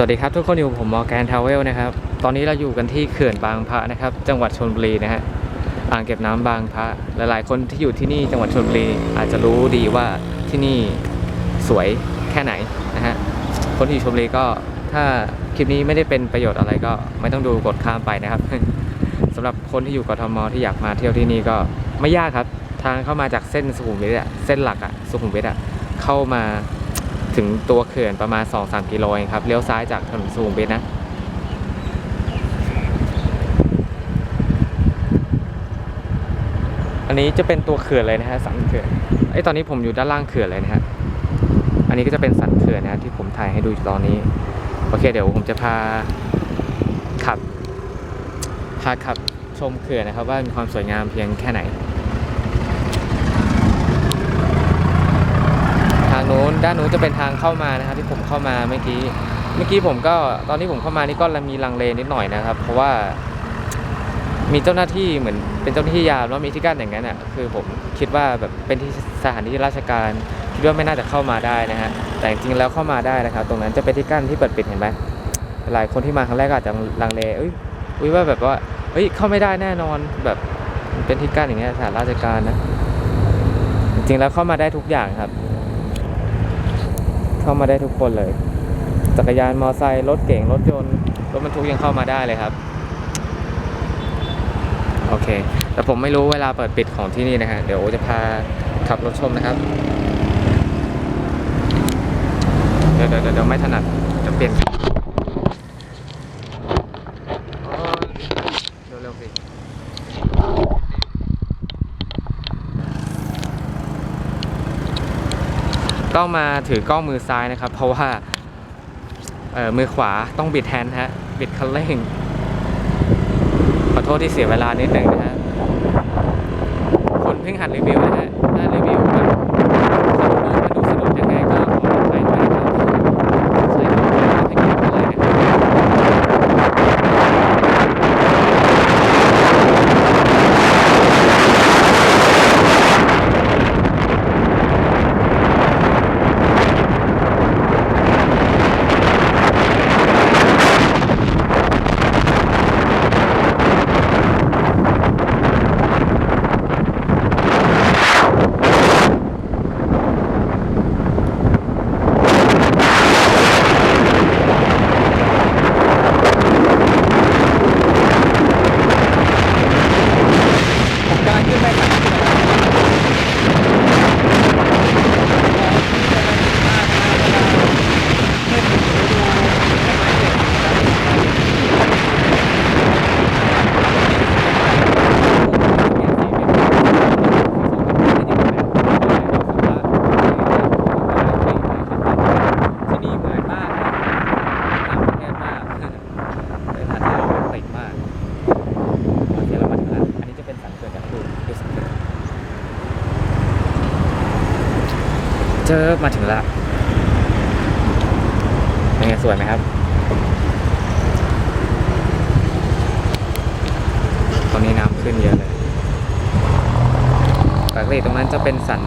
สวัสดีครับทุกคนอยู่ผมมอร์แกนทาวเวลนะครับ ตอนนี้เราอยู่กันที่เขื่อนบางพระนะครับ จังหวัดชลบุรีนะฮะอ่างเก็บน้ำบางพระหลายๆ คนที่อยู่ที่นี่จังหวัดชลบุรีอาจจะรู้ดีว่าที่นี่สวยแค่ไหนนะฮะคนที่อยู่ชลบุรีก็ถ้าคลิปนี้ไม่ได้เป็นประโยชน์อะไรก็ไม่ต้องดูกดข้ามไปนะครับสำหรับคนที่อยู่กทมที่อยากมาเที่ยวที่นี่ก็ไม่ยากครับ ทางเข้ามาจากเส้นสุขุมวิทอะเส้นหลักอะสุขุมวิทอะเข้ามา ถึงตัวเขื่อนประมาณ 2-3 กิโลเองครับ เลี้ยวซ้ายจากถนนสุขุมวิทนะอันนี้จะเป็นตัวเขื่อนเลยนะฮะสันเขื่อนไอ้ตอนนี้ผมอยู่ด้านล่างเขื่อนเลยนะฮะอันนี้ก็จะเป็นสันเขื่อนนะฮะที่ผมถ่ายให้ดูตอนนี้โอเคเดี๋ยวผมจะพาขับพาขับชมเขื่อนนะครับ ว่ามีความสวยงามเพียงแค่ไหนางนู้นด้านโน้นจะเป็นทางเข้ามานะครับ ที่ผมเข้ามาเมื่อกี้เมื่อกี้ผมก็ตอนที่ผมเข้ามานี่ก็มีลังเลนิดหน่อยนะครับ เพราะว่า มีเจ้าหน้าที่เหมือนเป็นเจ้าหน้าที่ยามแล้วมีที่กั้นอย่างนั้นอะคือผมคิดว่าแบบเป็นที่สถานที่ราชการคิดว่าไม่น่าจะเข้ามาได้นะฮะแต่จริงแล้วเข้ามาได้นะครับ ตรงนั้นจะเป็นที่กั้นที่เปิดปิดเห็นไหมหลายคนที่มาครั้งแรกอาจจะลังเลเอ้ยอุ้ยว่าแบบว่าเฮ้ยเข้าไม่ได้แน่นอนแบบเป็นที่กั้นอย่างเงี้ยสถานราชการนะจริงแล้วเข้ามาได้ทุกอย่างครับ เข้ามาได้ทุกคนเลย จักรยานมอไซค์รถเก๋งรถยนต์รถบรรทุกยังเข้ามาได้เลยครับ โอเค แต่ผมไม่รู้เวลาเปิดปิดของที่นี่นะฮะเดี๋ยวจะพาขับรถชมนะครับเดี๋ยวเดี๋ยวเดี๋ยวไม่ถนัดจะเปลี่ยนโอ้เร็วๆสิ ต้องมาถือกล้องมือซ้ายนะครับ เพราะว่ามือขวาต้องบิดแฮนด์ฮะบิดคันเร่งขอโทษที่เสียเวลานิดหนึ่งนะฮะคนเพิ่งหัดรีวิวนะฮะ ถ้ารีวิวแบบขับรถมาดูสนุกยังไงก็ขออภัยด้วยนะครับใช้ความเร็วให้เกียรติกันเลยนะครับผมกำลังขึ้นไปสันเขื่อนที่นี่เหมือนมากครับต่างประเทศมากเลยทันที่เราติดมาก โอเคเรามาถึงแล้ว อันนี้จะเป็นสันเขื่อนจากดูดูสัน เขื่อนเจอมาถึงล้วเป็นไงสวยไหมครับ ตอนนี้น้ำขึ้นเยอะเลยปกติตรงนั้นจะเป็นสัน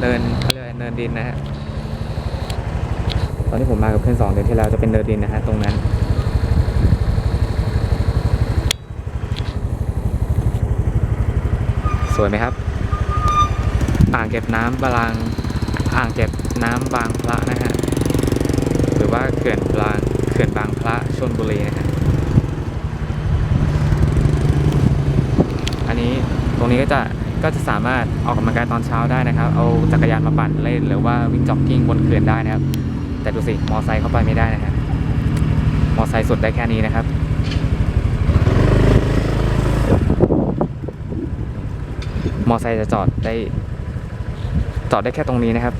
เนินเขาเรียกอเนินดินนะฮะ ตอนที่ผมมากับเพื่อนสองเดือนที่แล้วจะเป็นเนินดินนะฮะตรงนั้น ส วยไหมครับ อ่างเก็บน้ำบางอ่างเก็บน้ำบางพระนะฮะหรือว่าเขื่อนบางเขื่อนบางพระชนบุรีนะฮะอันนี้ตรงนี้ก็จะก็จะสามารถออกกำลังกายตอนเช้าได้นะครับ เอาจักรยานมาปั่นเล่นหรือว่าวิ่งจ็อกกิ้งบนเขื่อนได้นะครับ แต่ดูสิมอไซค์เข้าไปไม่ได้นะฮะมอไซค์สุดได้แค่นี้นะครับ อไซค์จะจอดได้ จอดได้แค่ตรงนี้นะครับ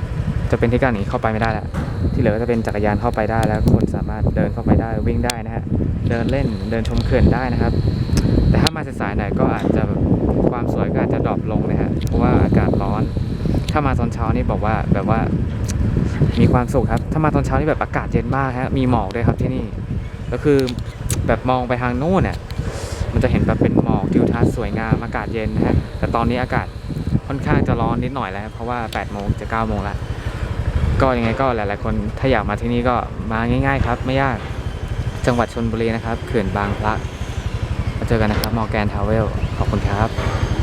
จะเป็นที่กั้นหนีเข้าไปไม่ได้แล้วที่เหลือจะเป็นจักรยานเข้าไปได้แล้วคนสามารถเดินเข้าไปได้วิ่งได้นะฮะเดินเล่นเดินชมเขื่อนได้นะครับ แต่ถ้ามาสายๆหน่อยก็อาจจะความสวยก็อาจจะดรอปลงนะฮะเพราะว่าอากาศร้อน ถ้ามาตอนเช้านี่บอกว่าแบบว่ามีความสุขครับ ถ้ามาตอนเช้านี่แบบอากาศเย็นมากฮะมีหมอกด้วยครับที่นี่แล้วคือแบบมองไปทางโน้นเนี่ย มันจะเห็นแบบเป็นหมอกทิวทัศน์สวยงามอากาศเย็นนะฮะแต่ตอนนี้อากาศค่อนข้างจะร้อนนิดหน่อยแล้ว เพราะว่า8โมงจะ9โมงแล้วก็ยังไงก็หลาย ๆ คนถ้าอยากมาที่นี่ก็มาง่าย ๆ ครับ ไม่ยากจังหวัดชนบุรีนะครับเขื่อนบางพระมาเจอกันนะครับมอแกนทาวเวลขอบคุณครับ